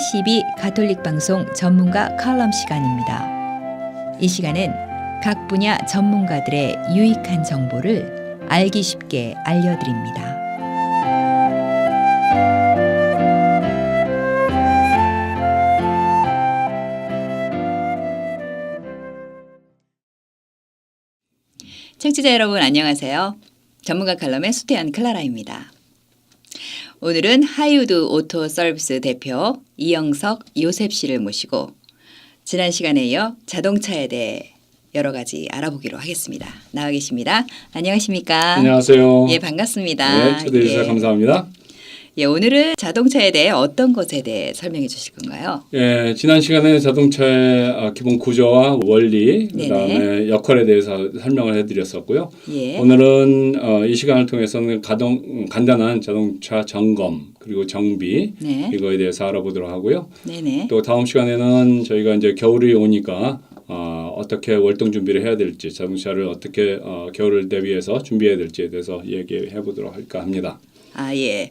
KCB 가톨릭 방송 전문가 칼럼 시간입니다. 이 시간은 각 분야 전문가들의 유익한 정보를 알기 쉽게 알려드립니다. 청취자 여러분 안녕하세요. 전문가 칼럼의 수태한 클라라입니다. 오늘은 하이우드 오토 서비스 대표 이영석 요셉 씨를 모시고 지난 시간에 이어 자동차에 대해 여러 가지 알아보기로 하겠습니다. 나와 계십니다. 안녕하십니까? 안녕하세요. 예, 반갑습니다. 네, 초대해 주셔서 예. 감사합니다. 예, 오늘은 자동차에 대해 어떤 것에 대해 설명해 주실 건가요? 예, 지난 시간에 자동차의 아, 기본 구조와 원리, 네네. 그다음에 역할에 대해서 설명을 해드렸었고요. 예. 오늘은 어, 이 시간을 통해서는 가동, 음, 간단한 자동차 점검 그리고 정비 네. 이거에 대해서 알아보도록 하고요. 네네. 또 다음 시간에는 저희가 이제 겨울이 오니까 어, 어떻게 월동 준비를 해야 될지 자동차를 어떻게 어, 겨울을 대비해서 준비해야 될지에 대해서 얘기해 보도록 할까 합니다. 아, 예.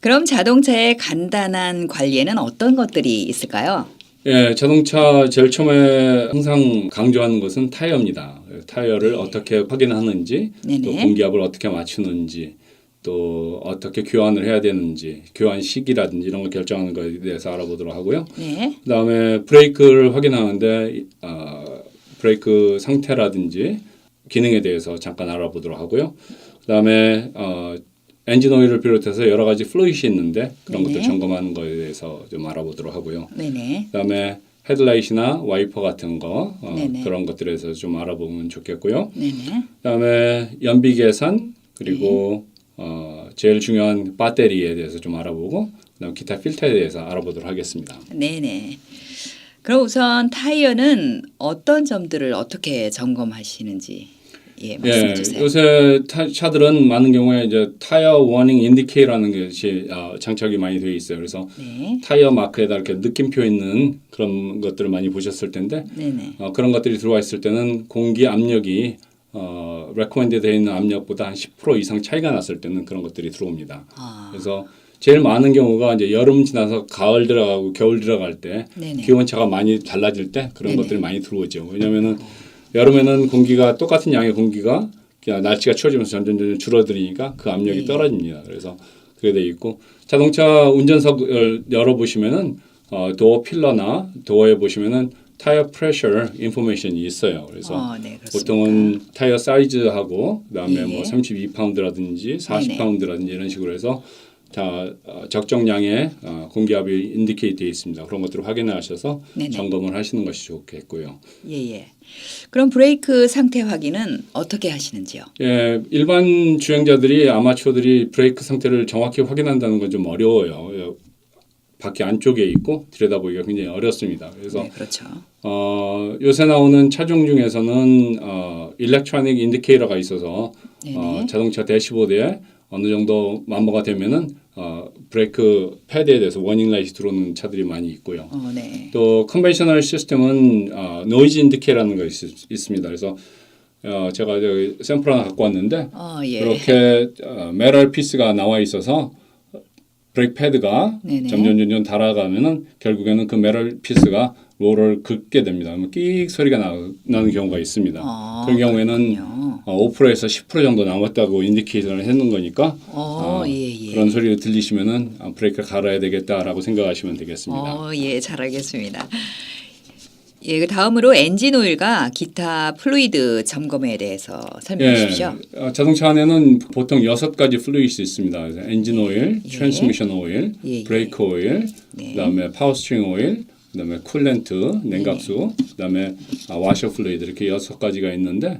그럼 자동차의 간단한 관리에는 어떤 것들이 있을까요? 예, 자동차 제일 처음에 항상 강조하는 것은 타이어입니다. 타이어를 어떻게 확인하는지, 또 네. 네네. 공기압을 어떻게 맞추는지, 또 어떻게 교환을 해야 되는지, 교환 시기라든지 이런 걸 결정하는 것에 대해서 알아보도록 하고요. 네. 그다음에 브레이크를 확인하는데 어, 브레이크 상태라든지 기능에 대해서 잠깐 알아보도록 하고요. 그다음에 어, 엔진 오일을 비롯해서 여러 가지 플루이드이 있는데 그런 네네. 것들 점검하는 것에 대해서 좀 알아보도록 하고요. 네네. 그다음에 헤드라이트나 와이퍼 같은 거 어. 그런 것들에서 좀 알아보면 좋겠고요. 네네. 그다음에 연비 계산 그리고 네. 어, 제일 중요한 배터리에 대해서 좀 알아보고 그다음 기타 필터에 대해서 알아보도록 하겠습니다. 네네. 그럼 우선 타이어는 어떤 점들을 어떻게 점검하시는지 예 말씀해 예, 주세요. 요새 타, 차들은 많은 경우에 이제 타이어 워닝 인디케이라는 것이 어, 장착이 많이 되어 있어요. 그래서 네, 타이어 마크에다 이렇게 느낌표 있는 그런 것들을 많이 보셨을 텐데 네네. 어, 그런 것들이 들어와 있을 때는 공기 압력이 어, 레코멘드 되어 있는 압력보다 한 10% 이상 차이가 났을 때는 그런 것들이 들어옵니다. 아, 그래서 제일 많은 경우가 이제 여름 지나서 가을 들어가고 겨울 들어갈 때 네네. 기온 차가 많이 달라질 때 그런 네네. 것들이 많이 들어오죠. 왜냐하면은 여름에는 공기가 똑같은 양의 공기가 날씨가 추워지면서 점점 점점 줄어들으니까 그 압력이 네. 떨어집니다. 그래서 그게 돼 있고 자동차 운전석을 열어 보시면은 어, 도어 필러나 도어에 보시면은 타이어 프레셔 인포메이션이 있어요. 그래서 어, 네. 보통은 타이어 사이즈하고 그다음에 예. 뭐 32파운드라든지 40파운드라든지 이런 식으로 해서 다 어, 적정량의 어, 공기압이 인디케이트 되어 있습니다. 그런 것들을 확인하셔서 네네. 점검을 하시는 것이 좋겠고요. 예예. 그럼 브레이크 상태 확인은 어떻게 하시는지요? 예, 일반 주행자들이 아마추어들이 브레이크 상태를 정확히 확인한다는 건 좀 어려워요. 예, 바퀴 안쪽에 있고 들여다보기가 굉장히 어렵습니다. 그래서 네, 그렇죠. 어, 요새 나오는 차종 중에서는 어, 일렉트로닉 인디케이터가 있어서 네네. 어, 자동차 대시보드에 어느 정도 만보가 되면은 어, 브레이크 패드에 대해서 워닝 라이트 들어오는 차들이 많이 있고요. 어, 네. 또 컨벤셔널 시스템은 어, 노이즈 인디케이터라는 거 있, 있습니다. 그래서 어, 제가 저기 샘플 하나 갖고 왔는데 어, 예. 이렇게 어, 메럴 피스가 나와 있어서 브레이크 패드가 네네. 점점 점점 달아가면은 결국에는 그 메럴 피스가 롤을 긁게 됩니다. 그러면 끽 소리가 나, 나는 경우가 있습니다. 아, 그런 경우에는. 어, 5%에서 10% 정도 남았다고 인디케이터를 해놓은 거니까 어, 예, 예. 그런 소리가 들리시면은 아, 브레이크를 갈아야 되겠다라고 생각하시면 되겠습니다. 어, 예, 잘 알겠습니다. 예, 그 다음으로 엔진 오일과 기타 플루이드 점검에 대해서 설명해 주십시오. 어, 자동차 안에는 보통 여섯 가지 플루이드 있습니다. 엔진 오일, 예. 트랜스미션 오일, 예, 예. 브레이크 오일, 네. 그다음에 파워 스트링 오일, 그다음에 쿨렌트, 냉각수, 그다음에 아, 와셔 플루이드 이렇게 여섯 가지가 있는데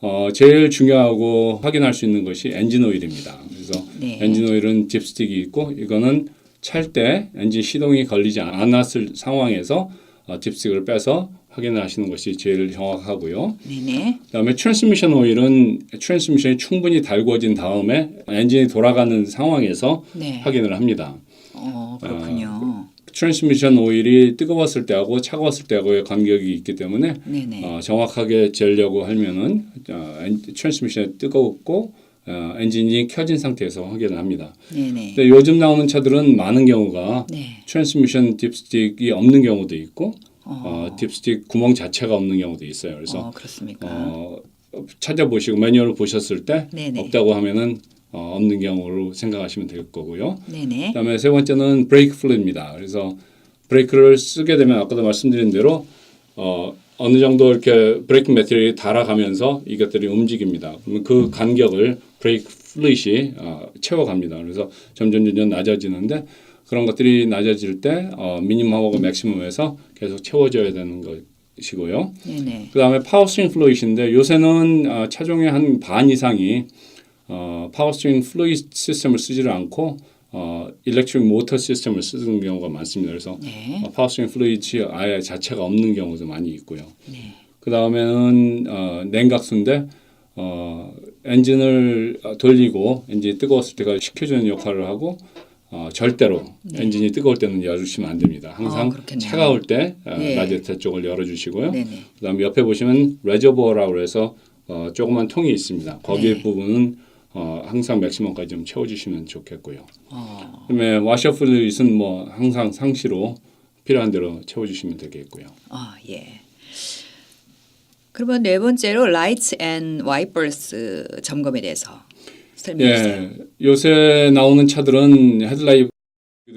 어, 제일 중요하고 확인할 수 있는 것이 엔진 오일입니다. 그래서 네. 엔진 오일은 딥스틱이 있고 이거는 찰 때 엔진 시동이 걸리지 않았을 상황에서 어, 딥스틱을 빼서 확인을 하시는 것이 제일 정확하고요. 네네. 그다음에 트랜스미션 오일은 트랜스미션이 충분히 달궈진 다음에 엔진이 돌아가는 상황에서 네. 확인을 합니다. 어, 그렇군요. 트랜스미션 오일이 뜨거웠을 때하고 차가웠을 때하고의 간격이 있기 때문에 네네. 어, 정확하게 재려고 하면은 어, 엔- 트랜스미션이 뜨겁고 어, 엔진이 켜진 상태에서 확인을 합니다. 네네. 근데 요즘 나오는 차들은 많은 경우가 네. 트랜스미션 딥스틱이 없는 경우도 있고 어, 어, 딥스틱 구멍 자체가 없는 경우도 있어요. 그래서 어, 그렇습니까? 어, 찾아보시고 매뉴얼을 보셨을 때 네네. 없다고 하면은 어, 없는 경우로 생각하시면 될 거고요. 네네. 그다음에 세 번째는 브레이크 플루입니다. 그래서 브레이크를 쓰게 되면 아까도 말씀드린 대로 어, 어느 정도 이렇게 브레이크 매트리얼이 달아가면서 이것들이 움직입니다. 그러면 그 간격을 브레이크 플루잇이 어, 채워갑니다. 그래서 점점 점점 낮아지는데 그런 것들이 낮아질 때 어, 미니멈하고 맥시멈에서 계속 채워져야 되는 것이고요. 네네. 그다음에 파워스트링 플루잇인데 요새는 어, 차종의 한 반 이상이 어, 파워스트링 플루잇 시스템을 쓰지를 않고 어, 일렉트릭 모터 시스템을 쓰는 경우가 많습니다. 그래서 네. 어, 파워스트링 플루잇이 아예 자체가 없는 경우도 많이 있고요. 네. 그 다음에는 어, 냉각수인데 어, 엔진을 어, 돌리고 엔진이 뜨거웠을 때가 식혀주는 역할을 하고 어, 절대로 엔진이 뜨거울 때는 열으시면 안 됩니다. 항상 네. 그렇겠네요. 차가울 때 어, 예. 라디에이터 쪽을 열어주시고요. 네네. 그다음에 옆에 보시면 레저버라고 해서 어, 조그만 통이 있습니다. 거기 네. 부분은 어, 항상 맥시멈까지 좀 채워주시면 좋겠고요. 어, 그다음에 와셔 플루잇은 뭐 항상 상시로 필요한 대로 채워주시면 되겠고요. 아 예. 그러면 네 번째로 라이트 앤 와이퍼스 점검에 대해서 설명해 주세요. 예, 요새 나오는 차들은 헤드라이트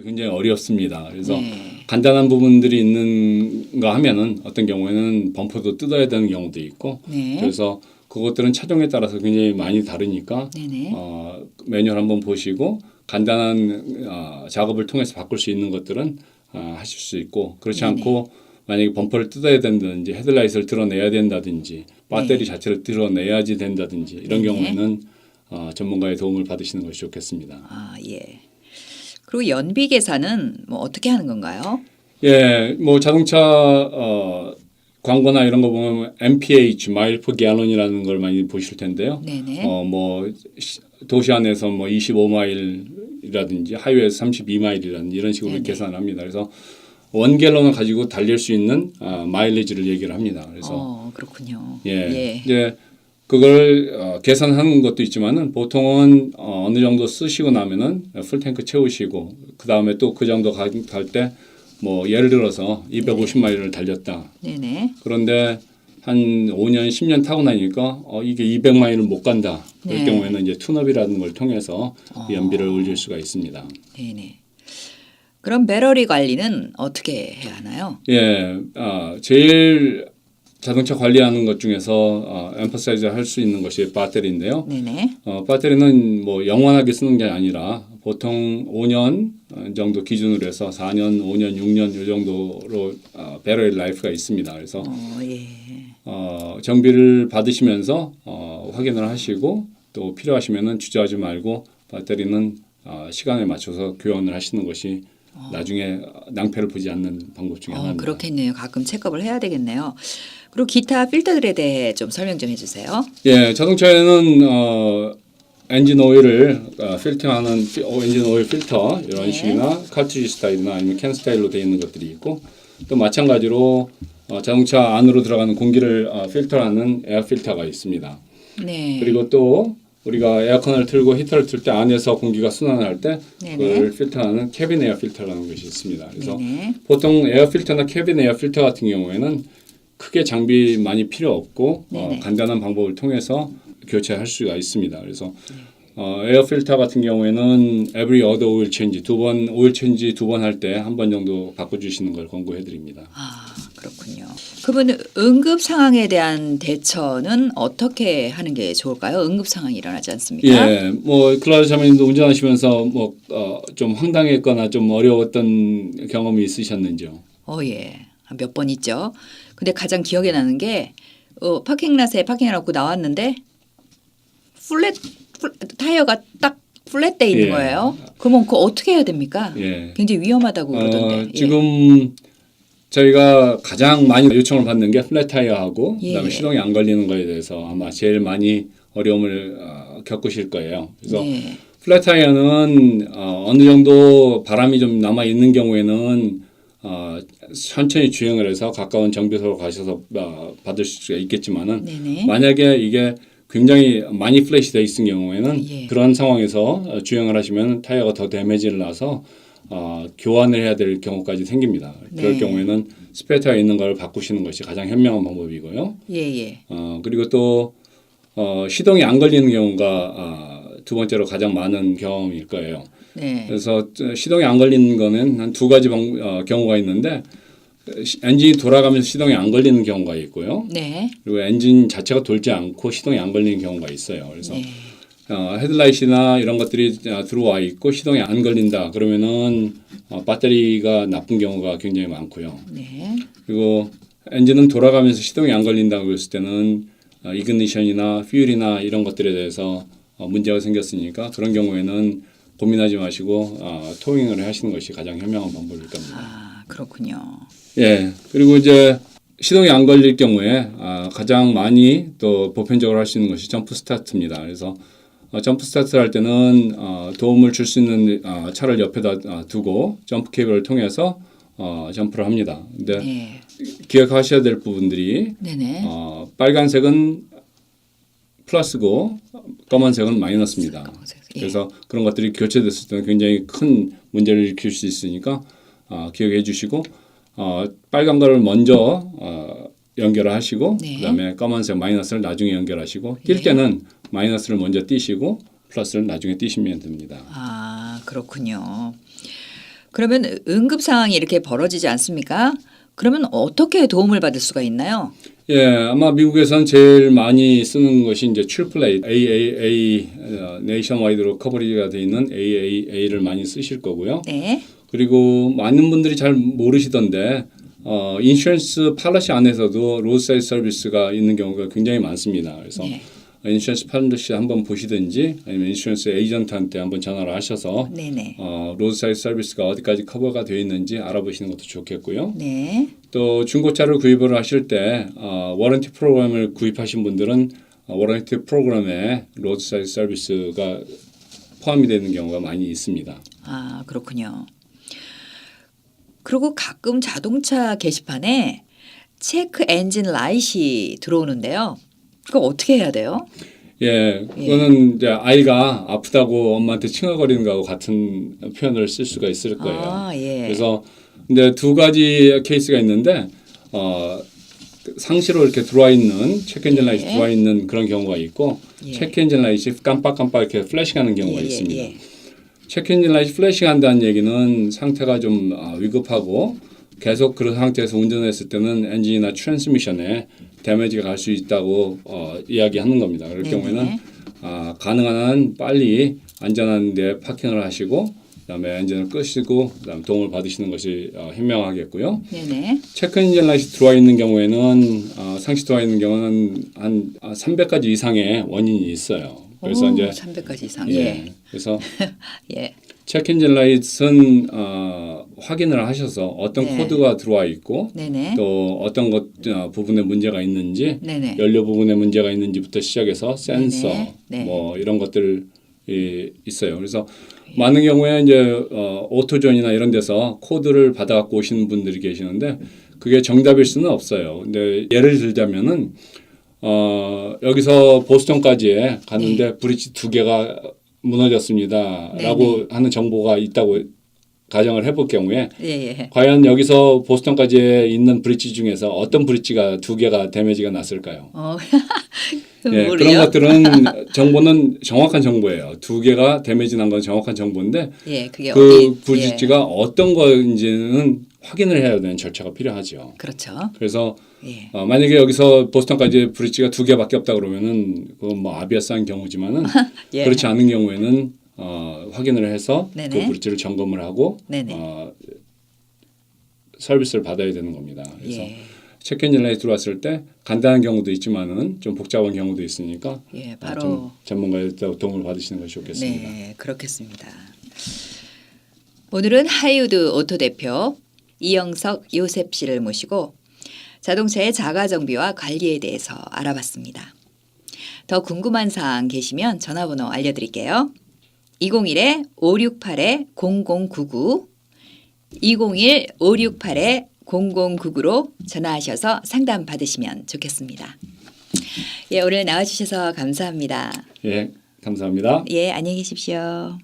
굉장히 어렵습니다. 그래서 네. 간단한 부분들이 있는가 하면은 어떤 경우에는 범퍼도 뜯어야 되는 경우도 있고 네. 그래서 그것들은 차종에 따라서 굉장히 많이 다르니까 네네. 어, 매뉴얼 한번 보시고 간단한 어, 작업을 통해서 바꿀 수 있는 것들은 어, 하실 수 있고 그렇지 네네. 않고 만약에 범퍼를 뜯어야 된다든지 헤드라이트를 드러내야 된다든지 배터리 네. 자체를 드러내야지 된다든지 이런 네네. 경우에는 어, 전문가의 도움을 받으시는 것이 좋겠습니다. 아 예. 그리고 연비 계산은 뭐 어떻게 하는 건가요? 예, 뭐 자동차 어, 광고나 이런 거 보면 MPH (mile per gallon이라는 걸 많이 보실 텐데요. 네네. 어, 뭐 시- 도시 안에서 뭐 25마일이라든지 하이웨이에서 32마일이라든지 이런 식으로 네네. 계산을 합니다. 그래서 원 갤런을 가지고 달릴 수 있는 아, 마일리지를 얘기를 합니다. 그래서 어 그렇군요. 예, 예. 이제 그걸 어, 계산하는 것도 있지만은 보통은 어, 어느 정도 쓰시고 나면은 풀 탱크 채우시고 그 다음에 또 그 정도 갈 때 뭐 예를 들어서 250마일을 달렸다. 네네. 그런데 한 5년, 10년 타고 나니까 어, 이게 200마일을 못 간다. 그럴 네. 경우에는 이제 툰업이라는 걸 통해서 어. 이 연비를 올릴 수가 있습니다. 네네. 그럼 배터리 관리는 어떻게 해야 하나요? 예, 아, 제일 자동차 관리하는 것 중에서 어, 엠퍼사이즈 할 수 있는 것이 배터리인데요. 네네. 어, 배터리는 뭐 영원하게 쓰는 게 아니라 보통 5년 정도 기준으로 해서 4년, 5년, 6년 이 정도로 어, 배터리 라이프가 있습니다. 그래서 어 예. 어, 정비를 받으시면서 어, 확인을 하시고 또 필요하시면은 주저하지 말고 배터리는 어, 시간에 맞춰서 교환을 하시는 것이 나중에 낭패를 보지 않는 방법 중에 어 하나입니다. 그렇겠네요. 가끔 체크업을 해야 되겠네요. 그리고 기타 필터들에 대해 좀 설명 좀 해주세요. 예, 자동차에는 어, 엔진 오일을 어, 필터하는 피- 어, 엔진 오일 필터 이런 네. 식이나 카트리지 스타일이나 아니면 캔 스타일로 되어 있는 것들이 있고 또 마찬가지로 어, 자동차 안으로 들어가는 공기를 어, 필터하는 에어 필터가 있습니다. 네. 그리고 또 우리가 에어컨을 틀고 히터를 틀 때 안에서 공기가 순환할 때 네네. 그걸 필터하는 캐빈 에어 필터라는 것이 있습니다. 그래서 네네. 보통 에어 필터나 캐빈 에어 필터 같은 경우에는 크게 장비 많이 필요 없고 어. 간단한 방법을 통해서 교체할 수가 있습니다. 그래서 어, 에어 필터 같은 경우에는 every other oil change 두 번 오일 체인지 두 번 할 때 한 번 정도 바꿔 주시는 걸 권고해 드립니다. 아 그렇군요. 그러면 응급 상황에 대한 대처는 어떻게 하는 게 좋을까요? 응급 상황이 일어나지 않습니까? 예, 뭐 클라우드 자매님도 운전하시면서 뭐좀 황당했거나 좀 어려웠던 경험이 있으셨는지요? 어 예. 몇 번 있죠. 근데 가장 기억에 나는 게 어, 파킹랏에 파킹해놓고 나왔는데 플랫, 플- 타이어가 딱 플랫돼 있는 예. 거예요. 그러면 그거 어떻게 해야 됩니까? 예. 굉장히 위험하다고 그러던데. 어, 예. 지금 저희가 가장 많이 요청을 받는 게 플랫 타이어하고 예. 그다음에 시동이 안 걸리는 거에 대해서 아마 제일 많이 어려움을 어, 겪으실 거예요. 그래서 네. 플랫 타이어는 어, 어느 정도 바람이 좀 남아 있는 경우에는 어, 천천히 주행을 해서 가까운 정비소로 가셔서 어, 받을 수가 있겠지만은 네네. 만약에 이게 굉장히 많이 플래시 돼 있는 경우에는 예. 그런 상황에서 어, 주행을 하시면 타이어가 더 데미지를 나서 어, 교환을 해야 될 경우까지 생깁니다. 그럴 네. 경우에는 스페어 타이어 있는 걸 바꾸시는 것이 가장 현명한 방법이고요. 예, 예. 어, 그리고 또 어, 시동이 안 걸리는 경우가 아, 두 번째로 가장 많은 경험일 거예요. 네. 그래서 저- 시동이 안 걸리는 거는 한 두 가지 방, 어, 경우가 있는데 시- 엔진이 돌아가면서 시동이 안 걸리는 경우가 있고요. 네. 그리고 엔진 자체가 돌지 않고 시동이 안 걸리는 경우가 있어요. 그래서 네. 어, 헤드라이트나 이런 것들이 어, 들어와 있고 시동이 안 걸린다 그러면은 어, 배터리가 나쁜 경우가 굉장히 많고요. 네. 그리고 엔진은 돌아가면서 시동이 안 걸린다고 그랬을 때는 어, 이그니션이나 퓨얼이나 이런 것들에 대해서 어, 문제가 생겼으니까 그런 경우에는 고민하지 마시고 어, 토잉을 하시는 것이 가장 현명한 방법일 겁니다. 아, 그렇군요. 예. 그리고 이제 시동이 안 걸릴 경우에 아, 가장 많이 또 보편적으로 할 수 있는 것이 점프 스타트입니다. 그래서 어, 점프 스타트를 할 때는 어, 도움을 줄 수 있는 어, 차를 옆에다 어, 두고 점프 케이블을 통해서 어, 점프를 합니다. 근데 네. 기억하셔야 될 부분들이 네네. 어, 빨간색은 플러스고 검은색은 마이너스입니다. 예. 그래서 그런 것들이 교체됐을 때는 굉장히 큰 문제를 일으킬 수 있으니까 어, 기억해 주시고 어, 빨간 거를 먼저 어, 연결을 하시고 네. 그다음에 검은색 마이너스를 나중에 연결하시고 예. 뛸 때는 마이너스를 먼저 띄시고 플러스를 나중에 띄시면 됩니다. 아, 그렇군요. 그러면 응급 상황이 이렇게 벌어지지 않습니까? 그러면 어떻게 도움을 받을 수가 있나요? 예, 아마 미국에선 제일 많이 쓰는 것이 이제 출플레이 AAA 어, 네이션와이드로 커버리지가 돼 있는 AAA를 많이 쓰실 거고요. 네. 그리고 많은 분들이 잘 모르시던데 어, 인슈런스 팔러시 안에서도 로드사이드 서비스가 있는 경우가 굉장히 많습니다. 그래서 네. 인슈런스 팔러시 한번 보시든지 아니면 인슈런스 에이전트한테 한번 전화를 하셔서 네네. 어, 로드사이드 서비스가 어디까지 커버가 되어 있는지 알아보시는 것도 좋겠고요. 네. 또 중고차를 구입을 하실 때 어, 워런티 프로그램을 구입하신 분들은 어, 워런티 프로그램에 로드사이드 서비스가 포함이 되는 경우가 많이 있습니다. 아, 그렇군요. 그리고 가끔 자동차 게시판에 체크 엔진 라이트이 들어오는데요. 그거 어떻게 해야 돼요? 예, 그거는 이제 아이가 아프다고 엄마한테 칭얼거리는 거하고 같은 표현을 쓸 수가 있을 거예요. 아, 예. 그래서 근데 두 가지 케이스가 있는데 어, 상시로 이렇게 들어와 있는 체크 엔진 라이트 예. 들어와 있는 그런 경우가 있고 예. 체크 엔진 라이트 깜빡깜빡 이렇게 플래시하는 경우가 예, 예, 있습니다. 예. 체크 엔진 라이트 플래시한다는 얘기는 상태가 좀 아, 위급하고 계속 그런 상태에서 운전했을 때는 엔진이나 트랜스미션에 데미지가 갈 수 있다고 어, 이야기하는 겁니다. 그럴 네네. 경우에는 아, 가능한 한 빨리 안전한 데 파킹을 하시고 그다음에 엔진을 끄시고 그다음 도움을 받으시는 것이 어, 현명하겠고요. 네네. 체크 엔진 라이트 들어와 있는 경우에는 어, 상시 들어와 있는 경우는 한 300가지 이상의 원인이 있어요. 그래서 오, 이제 300까지 이상. 예. 예. 그래서 예. 체크 엔진 라이트는 어, 확인을 하셔서 어떤 네. 코드가 들어와 있고 네네. 또 어떤 것 어, 부분에 문제가 있는지 네네. 연료 부분에 문제가 있는지부터 시작해서 센서 네네. 네. 뭐 이런 것들 이 있어요. 그래서 많은 경우에 이제 어, 오토존이나 이런 데서 코드를 받아 갖고 오시는 분들이 계시는데 그게 정답일 수는 없어요. 근데 예를 들자면은 어, 여기서 보스턴까지 갔는데 네. 브릿지 두 개가 무너졌습니다라고 하는 정보가 있다고 가정을 해볼 경우에 예, 예. 과연 여기서 보스턴까지 있는 브릿지 중에서 어떤 브릿지가 두 개가 데미지가 났을까요? 어. 예. 그런 것들은 정보는 정확한 정보예요. 두 개가 데미지 난 건 정확한 정보인데 예, 그 브릿지가 예. 어떤 거인지는 확인을 해야 되는 절차가 필요하죠. 그렇죠. 그래서 예. 어, 만약에 여기서 보스턴까지 브릿지가 두 개밖에 없다 그러면은 그건 뭐 아비아스한 경우지만은 예. 그렇지 않은 경우에는 어, 확인을 해서 네네. 그 브릿지를 점검을 하고 네네. 어, 서비스를 받아야 되는 겁니다. 그래서 예. 체크 엔진 라이트 들어왔을 때 간단한 경우도 있지만은 좀 복잡한 경우도 있으니까 예, 어, 바로 좀 전문가의 도움을 받으시는 것이 좋겠습니다. 네, 그렇겠습니다. 오늘은 하이우드 오토 대표 이영석 요셉 씨를 모시고 자동차의 자가 정비와 관리에 대해서 알아봤습니다. 더 궁금한 사항 계시면 전화번호 알려드릴게요. 201-568-0099 201-568-0099로 전화하셔서 상담 받으시면 좋겠습니다. 예, 오늘 나와주셔서 감사합니다. 예, 감사합니다. 예, 안녕히 계십시오.